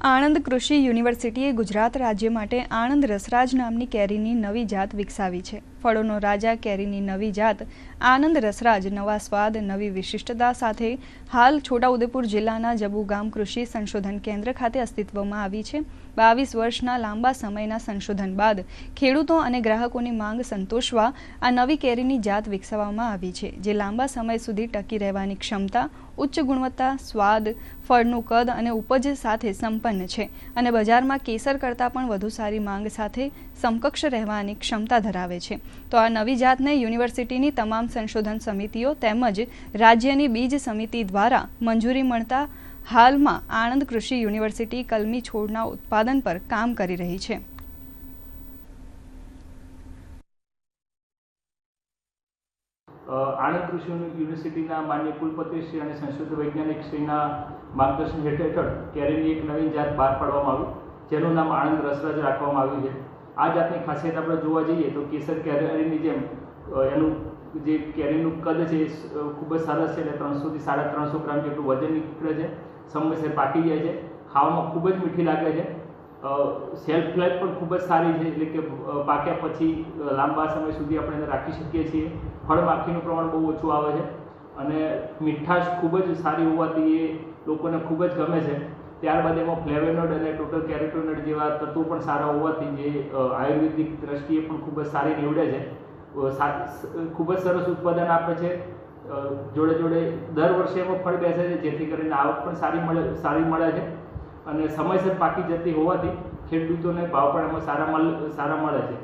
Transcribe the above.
આણંદ કૃષિ યુનિવર્સિટીએ ગુજરાત રાજ્ય માટે આણંદ રસરાજ નામની કેરીની નવી જાત વિકસાવી છે. ફળોનો રાજા કેરીની નવી જાત, આનંદ રસરાજ, નવા સ્વાદ, નવી વિશિષ્ટતા સાથે હાલ છોટાઉદેપુર જિલ્લાના જબુ ગામ કૃષિ સંશોધન કેન્દ્ર ખાતે અસ્તિત્વમાં આવી છે. બાવીસ વર્ષના લાંબા સમયના સંશોધન બાદ ખેડૂતો અને ગ્રાહકોની માંગ સંતોષવા આ નવી કેરીની જાત વિકસાવવામાં આવી છે, જે લાંબા સમય સુધી ટકી રહેવાની ક્ષમતા, ઉચ્ચ ગુણવત્તા, સ્વાદ, ફળનું કદ અને ઉપજ સાથે સંપન્ન છે અને બજારમાં કેસર કરતાં પણ વધુ સારી માંગ સાથે સમકક્ષ રહેવાની ક્ષમતા ધરાવે છે. તો આ નવી જાતને યુનિવર્સિટીની તમામ સંશોધન સમિતિઓ તેમજ રાજ્યની બીજ સમિતિ દ્વારા મંજૂરી મળતા હાલમાં આણંદ કૃષિ યુનિવર્સિટી કલમી છોડના ઉત્પાદન પર કામ કરી રહી છે. આણંદ કૃષિ યુનિવર્સિટીના માન્ય કુલપતિ અને સંશોધન વૈજ્ઞાનિક શ્રીના માર્ગદર્શન હેઠળ કેરીની એક નવી જાત બહાર પાડવામાં આવી, જેનું નામ આણંદ રસરાજ રાખવામાં આવ્યું છે. આ જાતની ખાસિયત આપણે જોવા જઈએ તો કેસર કેરીની જેમ એનું જે કેરીનું કદ છે એ ખૂબ જ સરસ છે. એટલે ત્રણસોથી સાડા ત્રણસો ગ્રામ જેટલું વજન નીકળે છે. સમયસર પાકી જાય છે. ખાવામાં ખૂબ જ મીઠી લાગે છે. સેલ્ફ લાઈફ પણ ખૂબ જ સારી છે. એટલે કે પાક્યા પછી લાંબા સમય સુધી આપણે રાખી શકીએ છીએ. ફળ માખીનું પ્રમાણ બહુ ઓછું આવે છે. અને મીઠાશ ખૂબ જ સારી હોવાથી એ લોકોને ખૂબ જ ગમે છે. ત્યારબાદ એમાં ફ્લેવેનોડ અને ટોટલ કેરેટોનોડ જેવા તત્વો પણ સારા હોવાથી જે આયુર્વેદિક દ્રષ્ટિએ પણ ખૂબ જ સારી નીવડે છે. ખૂબ જ સરસ ઉત્પાદન આપે છે. જોડે જોડે દર વર્ષે એમાં ફળ બેસે છે, જેથી કરીને આવક પણ સારી મળે સારી મળે છે. અને સમયસર પાકી જતી હોવાથી ખેડૂતોને ભાવ પણ એમાં સારા મળે સારા મળે છે.